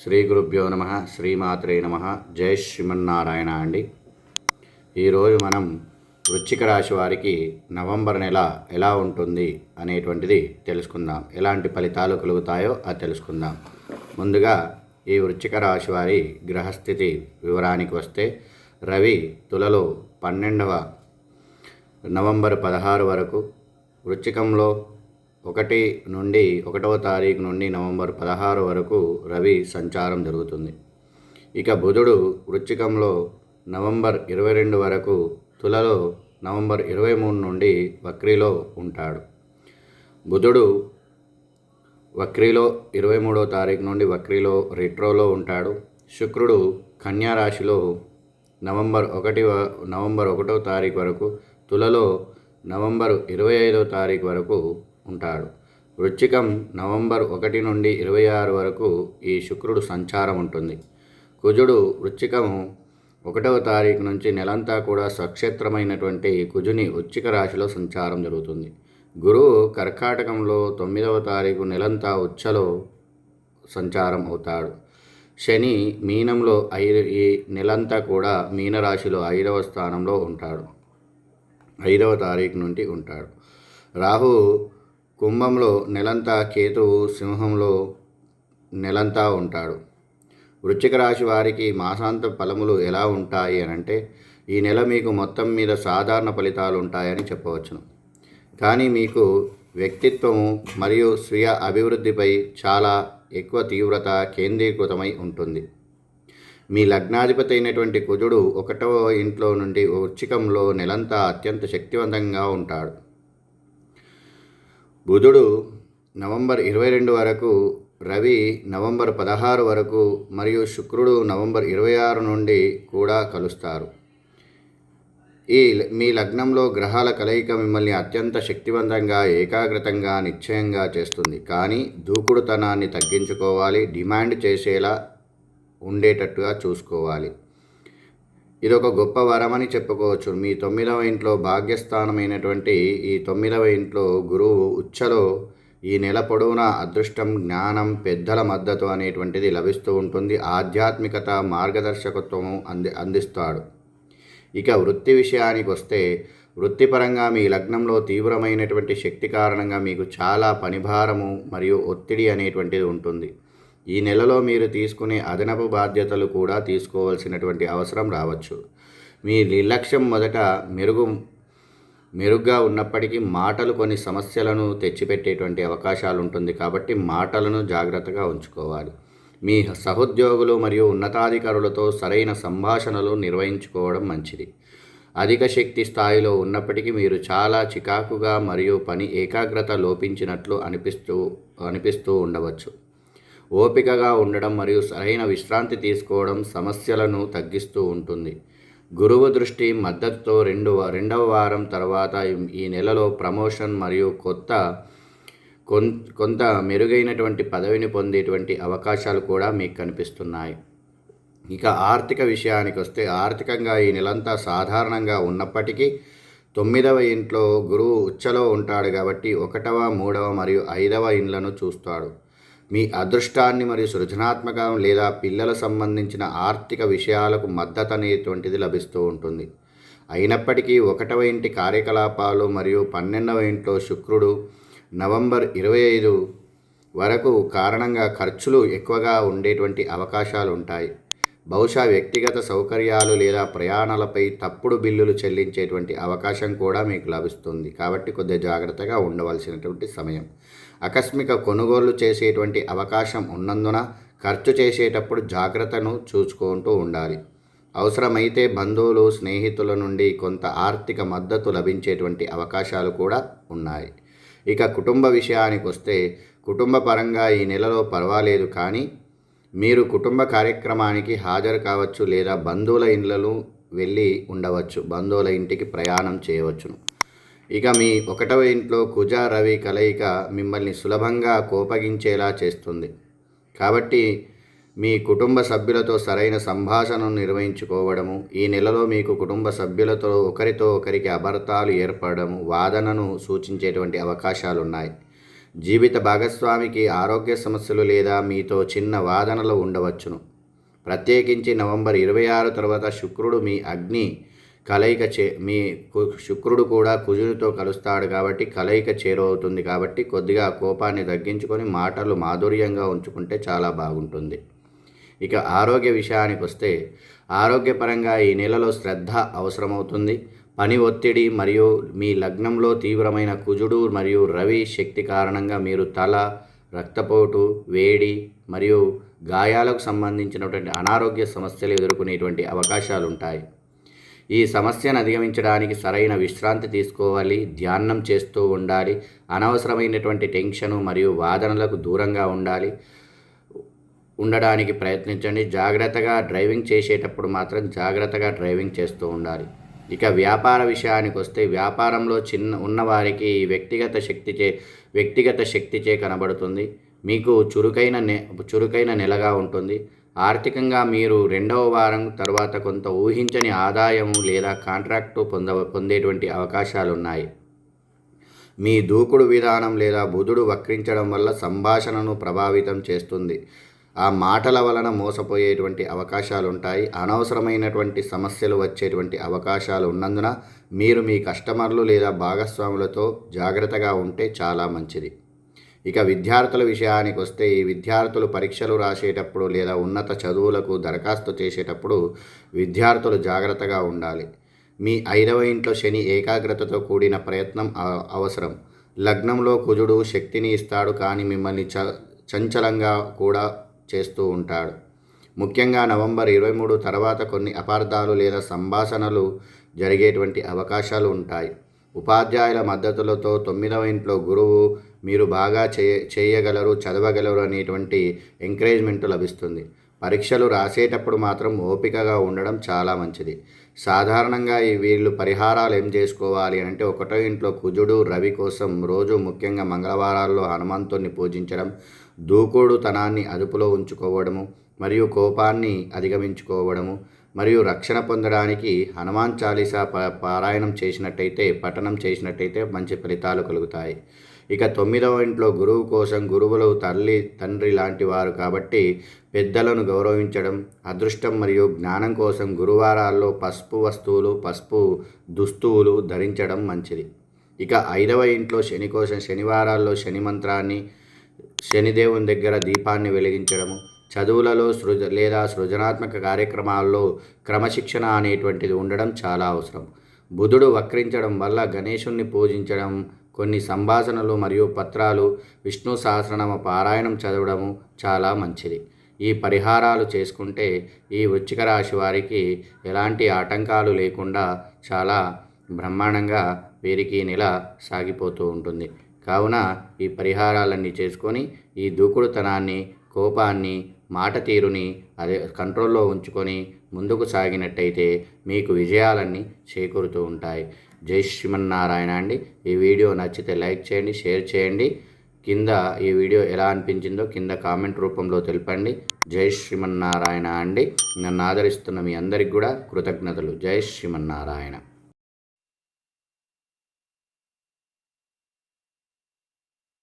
శ్రీ గురుభ్యో నమ శ్రీమాత్రే నమ జయ శ్రీమన్నారాయణ అండి. ఈరోజు మనం వృశ్చిక రాశి వారికి నవంబర్ నెల ఎలా ఉంటుంది అనేటువంటిది తెలుసుకుందాం. ఎలాంటి ఫలితాలు కలుగుతాయో అది తెలుసుకుందాం. ముందుగా ఈ వృశ్చిక రాశి వారి గ్రహస్థితి వివరానికి వస్తే రవి తులలో పన్నెండవ నవంబర్ పదహారు వరకు వృశ్చికంలో ఒకటి నుండి ఒకటవ తారీఖు నుండి నవంబర్ పదహారు వరకు రవి సంచారం జరుగుతుంది. ఇక బుధుడు వృశ్చికంలో నవంబర్ ఇరవై రెండు వరకు తులలో నవంబర్ ఇరవై మూడు నుండి వక్రీలో ఉంటాడు. బుధుడు వక్రీలో ఇరవై మూడో తారీఖు నుండి వక్రీలో రిట్రోలో ఉంటాడు. శుక్రుడు కన్యారాశిలో నవంబర్ ఒకటి వ- నవంబర్ ఒకటో తారీఖు వరకు తులలో నవంబర్ ఇరవై ఐదో తారీఖు వరకు ఉంటాడు. వృశ్చికం నవంబర్ ఒకటి నుండి ఇరవై ఆరు వరకు ఈ శుక్రుడు సంచారం ఉంటుంది. కుజుడు వృశ్చికం ఒకటవ తారీఖు నుంచి నెలంతా కూడా స్వక్షేత్రమైనటువంటి కుజుని ఉచ్చిక రాశిలో సంచారం జరుగుతుంది. గురువు కర్కాటకంలో తొమ్మిదవ తారీఖు నెలంతా ఉచ్చలో సంచారం అవుతాడు. శని మీనంలో ఐదు ఈ నెలంతా కూడా మీనరాశిలో ఐదవ స్థానంలో ఉంటాడు. ఐదవ తారీఖు నుండి ఉంటాడు. రాహు కుంభంలో నెలంతా కేతువు సింహంలో నెలంతా ఉంటాడు. వృశ్చిక రాశి వారికి మాసాంత ఫలములు ఎలా ఉంటాయి అని అంటే ఈ నెల మీకు మొత్తం మీద సాధారణ ఫలితాలు ఉంటాయని చెప్పవచ్చును. కానీ మీకు వ్యక్తిత్వము మరియు స్వీయ అభివృద్ధిపై చాలా ఎక్కువ తీవ్రత కేంద్రీకృతమై ఉంటుంది. మీ లగ్నాధిపతి అయినటువంటి కుజుడు ఒకటవ ఇంట్లో నుండి వృచ్చికంలో నెలంతా అత్యంత శక్తివంతంగా ఉంటాడు. బుధుడు నవంబర్ ఇరవై రెండు వరకు రవి నవంబర్ పదహారు వరకు మరియు శుక్రుడు నవంబర్ ఇరవై ఆరు నుండి కూడా కలుస్తారు. ఈ మీ లగ్నంలో గ్రహాల కలయిక మిమ్మల్ని అత్యంత శక్తివంతంగా ఏకాగ్రతంగా నిశ్చయంగా చేస్తుంది. కానీ దూకుడుతనాన్ని తగ్గించుకోవాలి డిమాండ్ చేసేలా ఉండేటట్టుగా చూసుకోవాలి. ఇది ఒక గొప్ప వరమని చెప్పుకోవచ్చు. మీ తొమ్మిదవ ఇంట్లో భాగ్యస్థానమైనటువంటి ఈ తొమ్మిదవ ఇంట్లో గురువు ఉచ్చలో ఈ నెల పొడవునా అదృష్టం జ్ఞానం పెద్దల మద్దతు అనేటువంటిది లభిస్తూ ఉంటుంది. ఆధ్యాత్మికత మార్గదర్శకత్వము అంది అందిస్తాడు. ఇక వృత్తి విషయానికి వస్తే వృత్తిపరంగా మీ లగ్నంలో తీవ్రమైనటువంటి శక్తి కారణంగా మీకు చాలా పనిభారము మరియు ఒత్తిడి అనేటువంటిది ఉంటుంది. ఈ నెలలో మీరు తీసుకునే అదనపు బాధ్యతలు కూడా తీసుకోవాల్సినటువంటి అవసరం రావచ్చు. మీ నిర్లక్ష్యం మొదట మెరుగు మెరుగ్గా ఉన్నప్పటికీ మాటలు కొన్ని సమస్యలను తెచ్చిపెట్టేటువంటి అవకాశాలు ఉంటుంది కాబట్టి మాటలను జాగ్రత్తగా ఉంచుకోవాలి. మీ సహోద్యోగులు మరియు ఉన్నతాధికారులతో సరైన సంభాషణలు నిర్వహించుకోవడం మంచిది. అధిక శక్తి స్థాయిలో ఉన్నప్పటికీ మీరు చాలా చికాకుగా మరియు పని ఏకాగ్రత లోపించినట్లు అనిపిస్తూ అనిపిస్తూ ఉండవచ్చు. ఓపికగా ఉండడం మరియు సరైన విశ్రాంతి తీసుకోవడం సమస్యలను తగ్గిస్తూ ఉంటుంది. గురువు దృష్టి మద్దతుతో రెండు రెండవ వారం తర్వాత ఈ నెలలో ప్రమోషన్ మరియు కొత్త కొంత మెరుగైనటువంటి పదవిని పొందేటువంటి అవకాశాలు కూడా మీకు కనిపిస్తున్నాయి. ఇక ఆర్థిక విషయానికి వస్తే ఆర్థికంగా ఈ నెలంతా సాధారణంగా ఉన్నప్పటికీ తొమ్మిదవ ఇంట్లో గురువు ఉచ్చలో ఉంటాడు కాబట్టి ఒకటవ మూడవ మరియు ఐదవ ఇండ్లను చూస్తాడు. మీ అదృష్టాన్ని మరియు సృజనాత్మక లేదా పిల్లల సంబంధించిన ఆర్థిక విషయాలకు మద్దతు అనేటువంటిది లభిస్తూ ఉంటుంది. అయినప్పటికీ ఒకటవ ఇంటి కార్యకలాపాలు మరియు పన్నెండవ ఇంట్లో శుక్రుడు నవంబర్ ఇరవై ఐదు వరకు కారణంగా ఖర్చులు ఎక్కువగా ఉండేటువంటి అవకాశాలు ఉంటాయి. బహుశా వ్యక్తిగత సౌకర్యాలు లేదా ప్రయాణాలపై తప్పుడు బిల్లులు చెల్లించేటువంటి అవకాశం కూడా మీకు లభిస్తుంది. కాబట్టి కొద్దిగా జాగ్రత్తగా ఉండవలసినటువంటి సమయం. ఆకస్మిక కొనుగోలు చేసేటువంటి అవకాశం ఉన్నందున ఖర్చు చేసేటప్పుడు జాగ్రత్తను చూసుకుంటూ ఉండాలి. అవసరమైతే బంధువులు స్నేహితుల నుండి కొంత ఆర్థిక మద్దతు లభించేటువంటి అవకాశాలు కూడా ఉన్నాయి. ఇక కుటుంబ విషయానికి వస్తే కుటుంబ పరంగా ఈ నెలలో పర్వాలేదు కానీ మీరు కుటుంబ కార్యక్రమానికి హాజరు కావచ్చు లేదా బంధువుల ఇళ్ళను వెళ్ళి ఉండవచ్చు. బంధువుల ఇంటికి ప్రయాణం చేయవచ్చును. ఇక మీ ఒకటవ ఇంట్లో కుజ రవి కలయిక మిమ్మల్ని సులభంగా కోపగించేలా చేస్తుంది. కాబట్టి మీ కుటుంబ సభ్యులతో సరైన సంభాషణను నిర్వహించుకోవడము ఈ నెలలో మీకు కుటుంబ సభ్యులతో ఒకరితో ఒకరికి అభర్తాలు ఏర్పడము వాదనను సూచించేటువంటి అవకాశాలు ఉన్నాయి జీవిత భాగస్వామికి ఆరోగ్య సమస్యలు లేదా మీతో చిన్న వాదనలు ఉండవచ్చును. ప్రత్యేకించి నవంబర్ ఇరవై ఆరు తర్వాత శుక్రుడు మీ అగ్ని కలయిక చే మీ కు- శుక్రుడు కూడా కుజునితో కలుస్తాడు కాబట్టి కలయిక చేరువవుతుంది కాబట్టి కొద్దిగా కోపాన్ని తగ్గించుకొని మాటలు మాధుర్యంగా ఉంచుకుంటే చాలా బాగుంటుంది. ఇక ఆరోగ్య విషయానికి వస్తే ఆరోగ్యపరంగా ఈ నెలలో శ్రద్ధ అవసరమవుతుంది. పని ఒత్తిడి మరియు మీ లగ్నంలో తీవ్రమైన కుజుడు మరియు రవి శక్తి కారణంగా మీరు తల రక్తపోటు వేడి మరియు గాయాలకు సంబంధించినటువంటి అనారోగ్య సమస్యలు ఎదుర్కొనేటువంటి అవకాశాలు ఉంటాయి ఈ సమస్యను అధిగమించడానికి సరైన విశ్రాంతి తీసుకోవాలి ధ్యానం చేస్తూ ఉండాలి అనవసరమైనటువంటి టెన్షను మరియు వాదనలకు దూరంగా ఉండాలి ఉండడానికి ప్రయత్నించండి. జాగ్రత్తగా డ్రైవింగ్ చేసేటప్పుడు మాత్రం జాగ్రత్తగా డ్రైవింగ్ చేస్తూ ఉండాలి. ఇక వ్యాపార విషయానికి వస్తే వ్యాపారంలో చిన్న ఉన్నవారికి వ్యక్తిగత శక్తిచే వ్యక్తిగత శక్తిచే కనబడుతుంది. మీకు చురుకైన నె చురుకైన నెలగా ఉంటుంది. ఆర్థికంగా మీరు రెండవ వారం తర్వాత కొంత ఊహించని ఆదాయం లేదా కాంట్రాక్టు పొంద పొందేటువంటి అవకాశాలు ఉన్నాయి మీ దూకుడు విధానం లేదా బుధుడు వక్రించడం వల్ల సంభాషణను ప్రభావితం చేస్తుంది. ఆ మాటల వలన మోసపోయేటువంటి అవకాశాలు ఉంటాయి అనవసరమైనటువంటి సమస్యలు వచ్చేటువంటి అవకాశాలు ఉన్నందున మీరు మీ కస్టమర్లు లేదా భాగస్వాములతో జాగ్రత్తగా ఉంటే చాలా మంచిది. ఇక విద్యార్థుల విషయానికి వస్తే ఈ విద్యార్థులు పరీక్షలు రాసేటప్పుడు లేదా ఉన్నత చదువులకు దరఖాస్తు చేసేటప్పుడు విద్యార్థులు జాగ్రత్తగా ఉండాలి. మీ ఐదవ ఇంట్లో శని ఏకాగ్రతతో కూడిన ప్రయత్నం అవసరం. లగ్నంలో కుజుడు శక్తిని ఇస్తాడు కానీ మిమ్మల్ని చ చంచలంగా కూడా చేస్తూ ఉంటాడు. ముఖ్యంగా నవంబర్ ఇరవై మూడు తర్వాత కొన్ని అపార్థాలు లేదా సంభాషణలు జరిగేటువంటి అవకాశాలు ఉంటాయి. ఉపాధ్యాయుల మద్దతులతో తొమ్మిదవ ఇంట్లో గురువు మీరు బాగా చేయ చేయగలరు చదవగలరు అనేటువంటి ఎంకరేజ్మెంట్ లభిస్తుంది. పరీక్షలు రాసేటప్పుడు మాత్రం ఓపికగా ఉండడం చాలా మంచిది. సాధారణంగా ఈ వీళ్ళు పరిహారాలు ఏం చేసుకోవాలి అంటే ఒకటో ఇంట్లో కుజుడు రవి కోసం రోజు ముఖ్యంగా మంగళవారాల్లో హనుమంతుణ్ణి పూజించడం దూకుడుతనాన్ని అదుపులో ఉంచుకోవడము మరియు కోపాన్ని అధిగమించుకోవడము మరియు రక్షణ పొందడానికి హనుమాన్ చాలీసా ప పారాయణం చేసినట్టయితే పఠనం చేసినట్టయితే మంచి ఫలితాలు కలుగుతాయి. ఇక తొమ్మిదవ ఇంట్లో గురువు కోసం గురువులు తల్లి తండ్రి లాంటి వారు కాబట్టి పెద్దలను గౌరవించడం అదృష్టం మరియు జ్ఞానం కోసం గురువారాల్లో పసుపు వస్తువులు పసుపు దుస్తువులు ధరించడం మంచిది. ఇక ఐదవ ఇంట్లో శని కోసం శనివారాల్లో శని మంత్రాన్ని శనిదేవుని దగ్గర దీపాన్ని వెలిగించడము చదువులలో సృజ లేదా సృజనాత్మక కార్యక్రమాల్లో క్రమశిక్షణ అనేటువంటిది ఉండడం చాలా అవసరం. బుధుడు వక్రించడం వల్ల గణేశుణ్ణి పూజించడం కొన్ని సంభాషణలు మరియు పత్రాలు విష్ణు సహస్రనామ పారాయణం చదవడము చాలా మంచిది. ఈ పరిహారాలు చేసుకుంటే ఈ వృచ్చిక రాశి వారికి ఎలాంటి ఆటంకాలు లేకుండా చాలా బ్రహ్మాండంగా వీరికి నెల సాగిపోతూ ఉంటుంది. కావున ఈ పరిహారాలన్నీ చేసుకొని ఈ దూకుడుతనాన్ని కోపాన్ని మాట తీరుని అదే కంట్రోల్లో ఉంచుకొని ముందుకు సాగినట్టయితే మీకు విజయాలన్నీ చేకూరుతూ ఉంటాయి. జై శ్రీమన్నారాయణ అండి. ఈ వీడియో నచ్చితే లైక్ చేయండి షేర్ చేయండి. కింద ఈ వీడియో ఎలా అనిపించిందో కింద కామెంట్ రూపంలో తెలపండి. జై శ్రీమన్నారాయణ అండి. నన్ను ఆదరిస్తున్న మీ అందరికి కూడా కృతజ్ఞతలు. జై శ్రీమన్నారాయణ.